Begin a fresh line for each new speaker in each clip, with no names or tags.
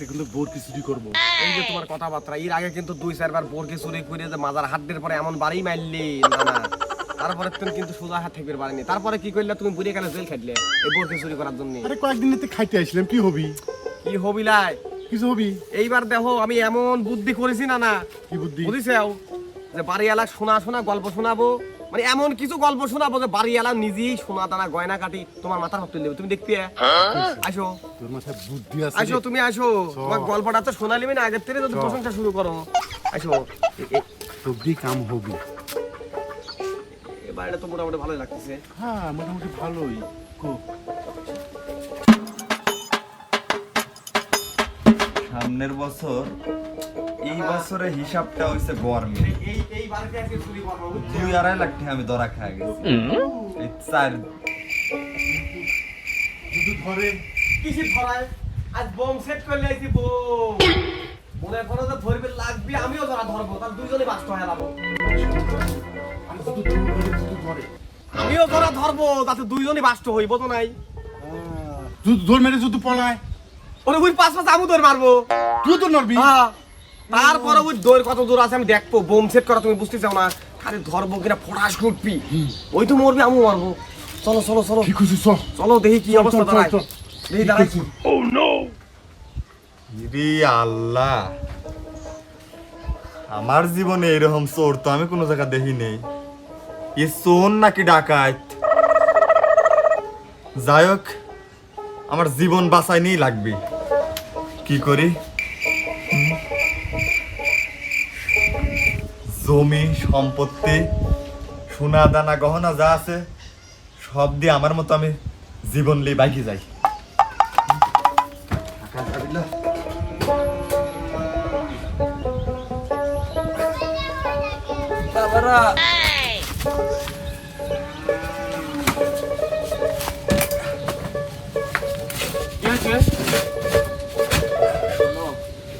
আজকে কিন্তু বোর কি চুরি করব?
এই যে তোমার কথাবার্তা এর আগে কিন্তু দুই চারবার বোরকে চুরি করে যে মাজার পরে এমন বাড়ি মারলি না না। তারপরে তুমি কিন্তু সোজা হাত থাকবে পারিনি তারপরে কি করলে? তুমি বুড়িয়ে গেলে জেল খাইলে এই বোরকে চুরি করার জন্য।
আরে কয়েকদিন খাইতে আসলাম কি হবি?
কি হবিলাই
কিছু হবি?
এইবার দেখো আমি এমন বুদ্ধি করেছি না না।
কি বুদ্ধি?
বুঝিসাও যে বাড়িওয়ালা শোনা শোনা গল্প শোনাবো মানে এমন কিছু গল্প শোনাবো যে বাড়িওয়ালা নিজেই সোনা দানা গয়না কাটি তোমার মাথার হাত তুলে তুমি দেখতে আসো।
তোর মাথায় বুদ্ধি আছে
আসো তুমি আসো। তোমার গল্পটা তো শোনা শোনালিবি না আগের থেকে যদি প্রশংসা শুরু করো। আসো।
সবজি কাম হবি।
এ বাড়িটা তো মোটামুটি ভালোই লাগতেছে।
হ্যাঁ মোটামুটি ভালোই।
সামনের বছর এই বছরে হিসাবটা হইছে গরমে? দুই আড়াই লাখ টাকা আমি ধরা খাই গেছি। এই চার
শুধু ধরে
কিসি ধরায়? আজ বোম সেট করলে আইছি বোম। মনে করো যে ধরবে লাগবে আমিও ধরা ধরবো তাহলে দুইজনে বাস্ত হয়ে যাব
ধরে ধরে।
আমিও ধরা ধরবো তাতে দুইজনই বাস্ত হইব তো নাই।
তুই দৌড় মেরে শুধু পলায়।
ওরে ওই পাঁচ পাঁচ আমু ধরে মারবো।
তুই তো নড়বি।
হ্যাঁ। তারপরে ওই দৌড় কত দূর আছে আমি দেখব বোম সেট করা তুমি বুঝতে চাও না। খালি ধরবো কিনা ফটাস উঠবি ওই তো মরবি আমু মারবো। চলো চলো চলো।
কি খুশি চল।
চলো দেখি কি অবস্থা দাঁড়ায়। দেখি দাঁড়াই
রে আল্লাহ। আমার জীবনে এরকম চোর তো আমি কোনো জায়গা দেখি নেই। এ চোর নাকি ডাকাত? যাই হোক আমার জীবন বাঁচাই নিয়ে লাগবে। কি করি? জমি সম্পত্তি সোনা দানা গহনা যা আছে সব দিয়ে আমার মতো আমি জীবন লিয়ে বাইকে যাই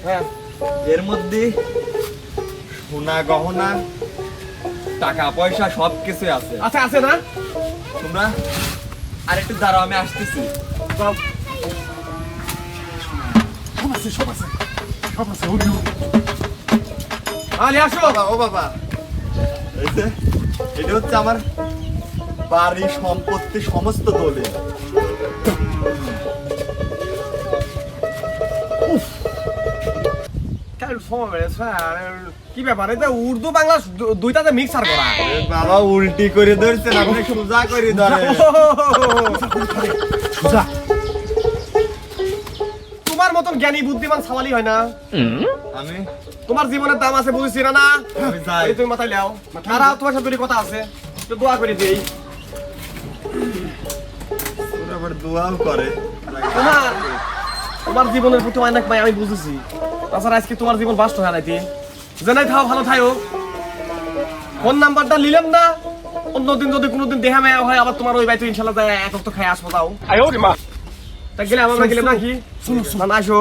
হ্যাঁ
এর মধ্যে সোনা গহনা টাকা পয়সা সব কিছু আছে।
আচ্ছা আছে না?
তোমরা আর একটু দাঁড়াও আমি আসতেছি।
সব আছে সব আছে সব আছে
আলে আসো।
বাবা ও বাবা। এই যে এটা হচ্ছে আমার বাড়ি সম্পত্তি সমস্ত দলে
কেন সময় বেড়েছে কি ব্যাপার? এটা উর্দু বাংলা দুইটাতে মিক্সার করা।
বাবা উল্টি করে ধরছেন আপনি সোজা করে ধরে।
সোজা
তোমার মতন জ্ঞানী বুদ্ধিমান সামালি হয় না।
আমি?
তোমার জীবনের দাম আছে বুঝেছি না না? তুমি মাথায় লাও তারা তোমার সাথে কথা আছে। তো দোয়া করে দিই।
আবার দোয়াও করে।
তোমার তোমার জীবনের প্রতি অনেক ভাই আমি বুঝেছি। তাছাড়া আজকে তোমার জীবন বাস্ট হয় নাকি জেনাই থাও ভালো থাইও। ফোন নাম্বারটা নিলাম না। অন্যদিন যদি কোনোদিন দেখা মেয়া হয় আবার তোমার ওই বাড়িতে ইনশাল্লাহ যায় এক তো খাই আসব তাও। তা গেলে আমার গেলাম নাকি? না না আসো।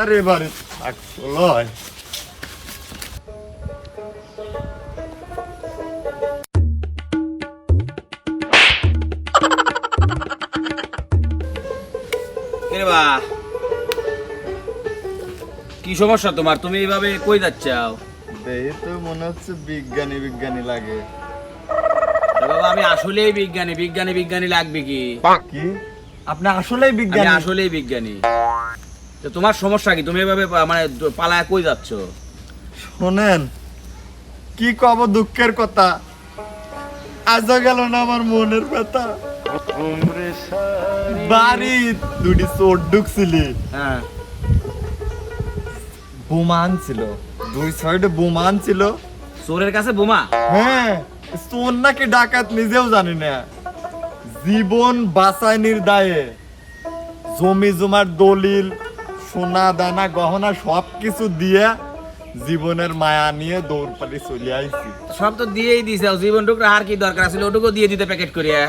আর এবারে থাকতো
কি সমস্যা তোমার? তুমি এইভাবে কই যাচ্ছাও
তো মনে হচ্ছে বিজ্ঞানী বিজ্ঞানী লাগে।
বাবা আমি আসলেই বিজ্ঞানী বিজ্ঞানী বিজ্ঞানী লাগবে কি?
কি? আপনি আসলেই বিজ্ঞানী।
আসলেই বিজ্ঞানী। তো তোমার সমস্যা কি? তুমি এভাবে মানে পালায় কই যাচ্ছ?
শোনেন কি কব দুঃখের কথা? আজও গেল না আমার মনের ব্যথা। বাড়ি দুটি চোর ঢুকছিলি।
হ্যাঁ।
বোমা আনছিল। দুই সাইডে বোমা আনছিল।
চোরের কাছে বোমা?
হ্যাঁ চোর নাকি ডাকাত নিজেও জানি না। জীবন বাঁচাইনির দায়ে জমি জমার দলিল সোনা দানা গহনা সব কিছু দিয়ে জীবনের মায়া নিয়ে দৌড় পাড়ি চলে আইছি।
সব তো দিয়েই দিছে জীবন টুকরা আর কি দরকার ছিল ওটুকু দিয়ে দিতে প্যাকেট করিয়া।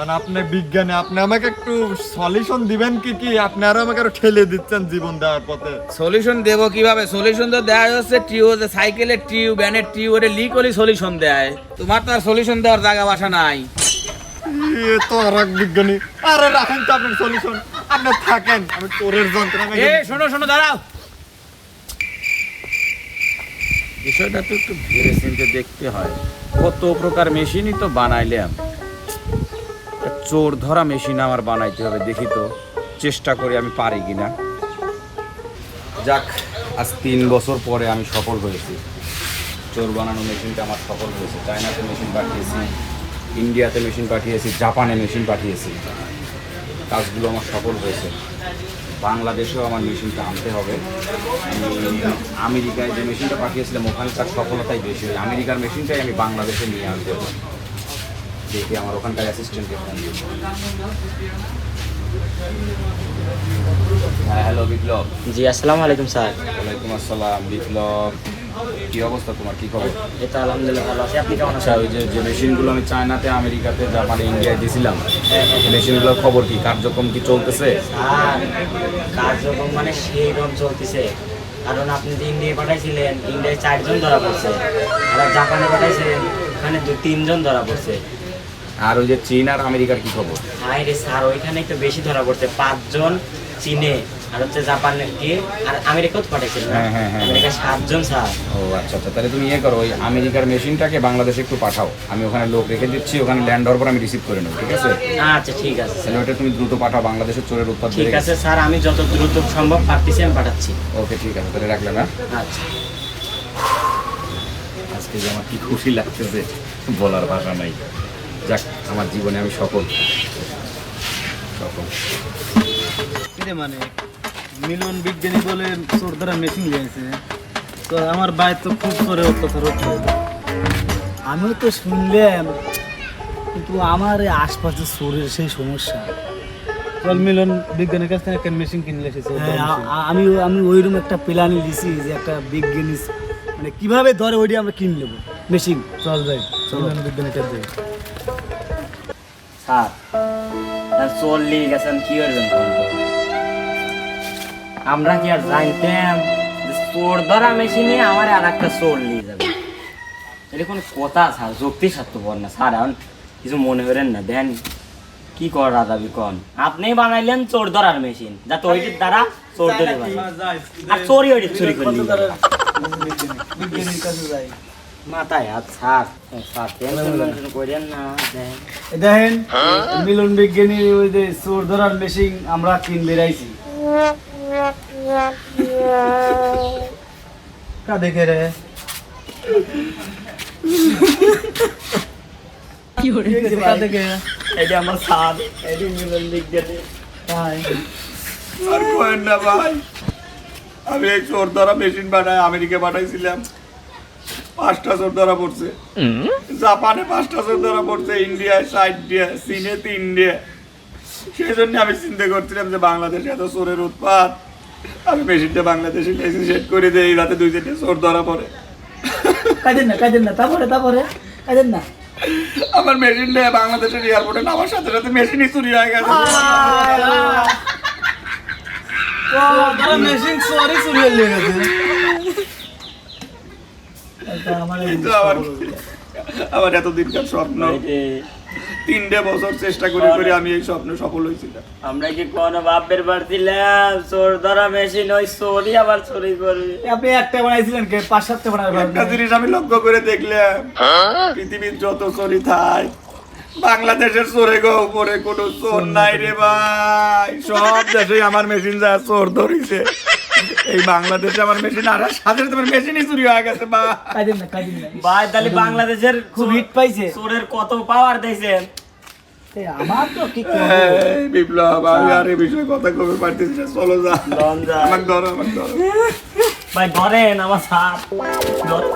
আর আপনি বিজ্ঞানী আপনি আমাকে একটু সলিউশন দিবেন কি কি? আপনি আরও আমাকে আরও ঠেলে দিচ্ছেন জীবন দেওয়ার পথে।
সলিউশন দেবো কীভাবে? সলিউশন তো দেওয়া হচ্ছে টিউ যে সাইকেলের টিউ ব্যানের টিউ ওটা লিক হলে সলিউশন দেয়। তোমার তো আর সলিউশন দেওয়ার জায়গা বাসা নাই।
এ তো আর এক বিজ্ঞানী? আরে রাখেন তো আপনার সলিউশন আপনি থাকেন আমি চোরের যন্ত্রণা
এ শোনো শোনো দাঁড়াও। বিষয়টা তো একটু ভেবে চিনতে দেখতে হয়। কত প্রকার মেশিনই তো বানাইলাম। চোর ধরা মেশিন আমার বানাইতে হবে, দেখি তো চেষ্টা করি আমি পারি কি না যাক, আজ তিন বছর পরে আমি সফল হয়েছি। চোর বানানো মেশিনটা আমার সফল হয়েছে। চায়নাতে মেশিন পাঠিয়েছি, ইন্ডিয়াতে মেশিন পাঠিয়েছি, জাপানে মেশিন পাঠিয়েছি। কাজগুলো আমার সফল হয়েছে। বাংলাদেশেও আমার মেশিনটা আনতে হবে। আমি আমেরিকায় যে মেশিনটা পাঠিয়েছিলাম, ওখানকার সফলতাই বেশি। ওই আমেরিকার মেশিনটাই আমি বাংলাদেশে নিয়ে আনতে হবে। দেখি আমার ওখানকার অ্যাসিস্ট্যান্টকে ফোন দিই। হ্যাঁ হ্যালো বিপ্লব।
জি আসসালামু আলাইকুম স্যার।
ওয়ালাইকুম আসসালাম বিপ্লব। কি অবস্থা তোমার? কি খবর?
তো আলহামদুলিল্লাহ ভালো আছি। আপনি কেমন আছেন?
ওই যে যে মেশিনগুলো আমি চায়নাতে আমেরিকাতে জাপানে ইন্ডিয়ায় দিয়েছিলাম মেশিনগুলোর খবর কি? কার্যক্রম কি চলতেছে?
কার্যক্রম মানে সেই রকম চলতেছে। কারণ আপনি যে ইন্ডিয়ায় পাঠাইছিলেন ইন্ডিয়ায় চারজন ধরা পড়ছে। আবার জাপানে পাঠাইছিলেন ওখানে দু তিনজন ধরা পড়ছে।
আর ওই যে চীন আর আমেরিকার কি খবর?
হাই রে স্যার ওইখানে একটু বেশি ধরা পড়ছে। পাঁচজন চীনে আর হচ্ছে জাপানে কি? আর আমেরিকাও তো পাঠাইছিলেন
হ্যাঁ, হ্যাঁ, হ্যাঁ।
আমেরিকা সাতজন স্যার।
ও আচ্ছা আচ্ছা। তাহলে তুমি ইয়ে করো ওই আমেরিকার মেশিনটাকে বাংলাদেশে একটু পাঠাও। আমি ওখানে লোক রেখে দিচ্ছি ওখানে ল্যান্ড হওয়ার পর আমি রিসিভ করে নেব ঠিক আছে?
আচ্ছা ঠিক আছে।
তাহলে ওটা তুমি দ্রুত পাঠাও বাংলাদেশের চোরের উৎপাদ
ঠিক আছে স্যার আমি যত দ্রুত সম্ভব পারতেছি আমি পাঠাচ্ছি।
ওকে ঠিক আছে তাহলে রাখলাম হ্যাঁ?
আচ্ছা।
আজকে যে আমার কি খুশি লাগতেছে বলার ভাষা নাই। যাক আমার জীবনে আমি সফল। সফল।
কিরে মানে মিলন বিজ্ঞানী বলে চোর দ্বারা মেশিন লিয়েছে। তো আমার ভাই তো খুব করে অত্যাচার হচ্ছে। আমিও তো শুনলাম কিন্তু আমার এই আশপাশে চোরের সেই সমস্যা। চল মিলন বিজ্ঞানীর কাছ থেকে একটা মেশিন কিনলে এসেছে আমি আমি ওই রকম একটা প্ল্যান দিছি যে একটা বিজ্ঞানী মানে কীভাবে ধরে ওইটা আমরা কিন নেব। মেশিন। চল যাই মিলন বিজ্ঞানীর কাছে যাই।
স্যার। স্যার, চল্লিশ গেছেন, কি করবেন আমরা কি আর জানতাম চোর ধরা মেশিনে আমার আর একটা চোর নিয়ে যাবে? এটা কোনো কথা, স্যার যুক্তি স্বার্থপর না, স্যার, এখন কিছু মনে করেন না, দেন কি করা যাবে কন? আপনি বানাইলেন চোর ধরার মেশিন যাতে ওইটির দ্বারা চোর ধরে আর চোরই ওইটি চুরি করে
বিজ্ঞানীর
মাথায় হাত স্যার স্যার টেনশন করেন না
দেখেন মিলন বিজ্ঞানী ওই যে চোর ধরার মেশিন আমরা কিন বেড়াইছি। কা দেখে রে। কি হয়েছে কা দেখে।
এটা আমার এটি মিলন বিজ্ঞানী।
তাই।
আর কোয়েন না ভাই আমি এই চোর ধরা মেশিন বানায় আমেরিকা পাঠাইছিলাম। পাঁচটা চোর ধরা পড়ছে। জাপানে পাঁচটা চোর ধরা পড়ছে ইন্ডিয়ায় সাইড দিয়ে চীনে তিনটে সেই জন্য আমি চিন্তা করছিলাম যে বাংলাদেশে এত চোরের উৎপাত। আমি মেশিনটা বাংলাদেশে লেসি সেট করে দিই রাতে দুই তিনটে চোর ধরা পড়ে।
কাজের না কাজের না তারপরে তারপরে কাজের না।
আমার মেশিনটা বাংলাদেশের এয়ারপোর্টে নামার সাথে সাথে মেশিনই চুরি হয়ে গেছে।
মেশিন চুরি হয়ে গেছে। আমার
এতদিনকার স্বপ্ন। তিনটে বছর চেষ্টা করে করে আমি এই স্বপ্ন সফল হয়েছিলাম
আমরা কি কোন বাপের বাড়ছিলাম চোর ধরা মেশিন ওই চোরই আবার চুরি করবে
আপনি একটা বানাইছিলেন কে? পাঁচ সাতটা বানাবেন
একটা জিনিস আমি লক্ষ্য করে দেখলাম। পৃথিবীর যত চোরই থাই বাংলাদেশের চোরে গো উপরে কোনো চোর নাই রে ভাই। সব দেশে আমার মেশিন যা চোর ধরিছে। এই বাংলাদেশে আমার মেশিন আর সাথে তোমার মেশিনই চুরি হয়ে গেছে বা।
কাজের না কাজের না
ভাই তাহলে বাংলাদেশের
খুব হিট পাইছে।
চোরের কত পাওয়ার দিয়েছেন?
আমার তো কি
বিপ্লব আমি আর এই বিষয়ে কথা কবে পারতেছি না চলো
যা।
আমাকে ধরো আমাকে ধরো
ভাই ধরেন আমার স্যার ধর-